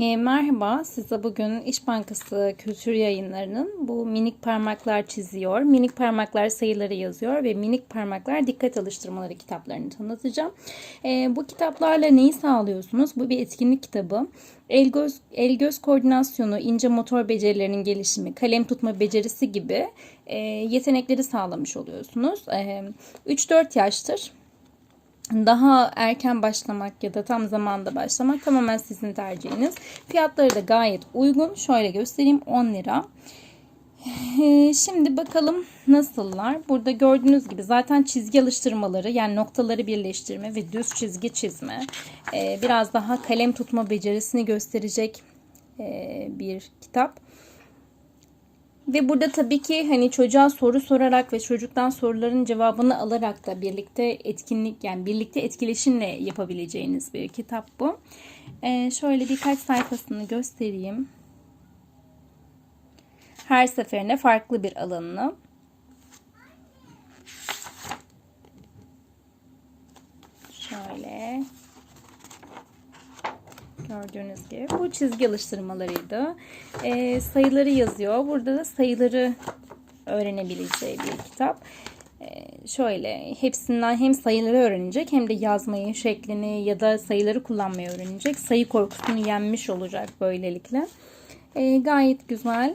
E, merhaba, size bugün İş Bankası Kültür Yayınları'nın bu minik parmaklar çiziyor, minik parmaklar sayıları yazıyor ve minik parmaklar dikkat alıştırmaları kitaplarını tanıtacağım. E, bu kitaplarla neyi sağlıyorsunuz? Bu bir etkinlik kitabı. El göz, el göz koordinasyonu, ince motor becerilerinin gelişimi, kalem tutma becerisi gibi e, yetenekleri sağlamış oluyorsunuz. E, 3-4 yaştır daha erken başlamak ya da tam zamanda başlamak tamamen sizin tercihiniz. Fiyatları da gayet uygun. Şöyle göstereyim 10 lira. Ee, Şimdi bakalım nasıllar. Burada gördüğünüz gibi zaten çizgi alıştırmaları yani noktaları birleştirme ve düz çizgi çizme. Ee, Biraz daha kalem tutma becerisini gösterecek e, bir kitap. Ve burada tabii ki hani çocuğa soru sorarak ve çocuktan soruların cevabını alarak da birlikte etkinlik yani birlikte etkileşimle yapabileceğiniz bir kitap bu. Ee, şöyle birkaç sayfasını göstereyim. Her seferinde farklı bir alanını. Şöyle. Gördüğünüz gibi bu çizgi alıştırmalarıydı. Ee, sayıları yazıyor. Burada da sayıları öğrenebileceği bir kitap. Ee, şöyle hepsinden hem sayıları öğrenecek hem de yazmayı, şeklini ya da sayıları kullanmayı öğrenecek. Sayı korkusunu yenmiş olacak böylelikle. Ee, gayet güzel.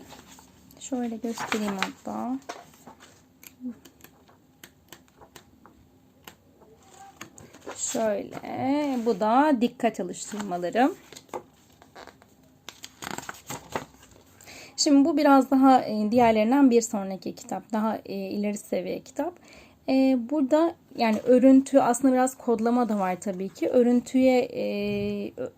Şöyle göstereyim hatta. Şöyle bu da dikkat alıştırmaları. Şimdi bu biraz daha e, diğerlerinden bir sonraki kitap. Daha e, ileri seviye kitap. E, burada yani örüntü aslında biraz kodlama da var tabii ki. Örüntüye e,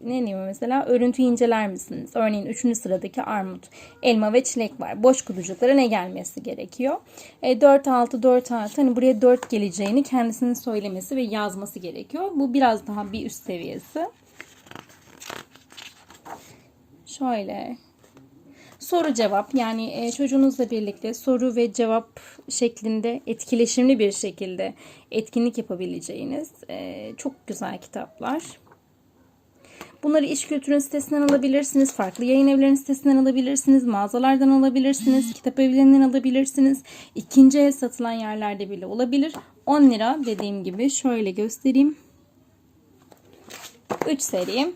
ne diyeyim mesela örüntüyü inceler misiniz? Örneğin 3. sıradaki armut, elma ve çilek var. Boş kutucuklara ne gelmesi gerekiyor? E, 4 6 4 6 hani buraya 4 geleceğini kendisinin söylemesi ve yazması gerekiyor. Bu biraz daha bir üst seviyesi. Şöyle soru cevap yani e, çocuğunuzla birlikte soru ve cevap şeklinde etkileşimli bir şekilde etkinlik yapabileceğiniz e, çok güzel kitaplar. Bunları iş kültürün sitesinden alabilirsiniz. Farklı yayın evlerinin sitesinden alabilirsiniz. Mağazalardan alabilirsiniz. Kitap evlerinden alabilirsiniz. İkinci el satılan yerlerde bile olabilir. 10 lira dediğim gibi şöyle göstereyim. 3 seri